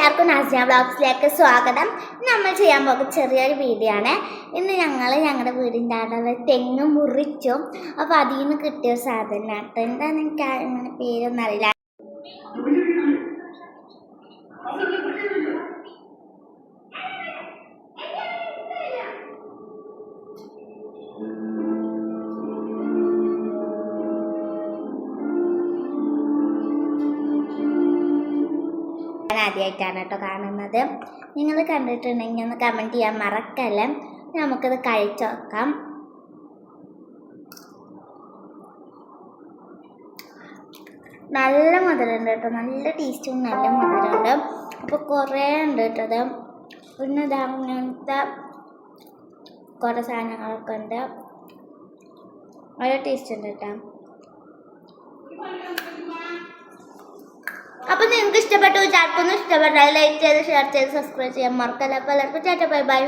എല്ലാവർക്കും നാസിയ ബ്ലോഗ്സിലേക്ക് സ്വാഗതം. നമ്മൾ ചെയ്യാൻ പോകുന്ന ചെറിയൊരു വീഡിയോ ആണ്. ഇന്ന് ഞങ്ങൾ ഞങ്ങളുടെ വീടിന്റെ അവിടെ തെങ്ങ് മുറിച്ചു അപ്പോൾ അതിൽ നിന്ന് കിട്ടിയ സാധനം കേട്ടോ എന്താണ് എനിക്ക് അങ്ങനെ പേരൊന്നും അറിയില്ല. ആദ്യമായിട്ടാണ് കേട്ടോ കാണുന്നത്. നിങ്ങൾ കണ്ടിട്ടുണ്ടെങ്കിൽ ഒന്ന് കമന്റ് ചെയ്യാൻ മറക്കല്ല? നമുക്കത് കഴിച്ചു നോക്കാം. നല്ല മധുരമുണ്ട് കേട്ടോ. നല്ല ടേസ്റ്റും നല്ല മധുരമുണ്ട്. അപ്പോൾ കുറേ ഉണ്ട് കേട്ടോ അത് പിന്നെ ഇതാ കുറേ സാധനങ്ങളൊക്കെ ഉണ്ട്. നല്ല ടേസ്റ്റ് ഉണ്ട് കേട്ടോ. അപ്പൊ നിങ്ങൾക്ക് ഇഷ്ടപ്പെട്ടു വിചാരിക്കുന്നു ഇഷ്ടപ്പെട്ടാൽ ലൈക്ക് ചെയ്ത് ഷെയർ ചെയ്ത് സബ്സ്ക്രൈബ് ചെയ്യാൻ മറക്കല്ല. അപ്പോൾ എല്ലാവർക്കും ചേട്ടാ ബൈ ബൈ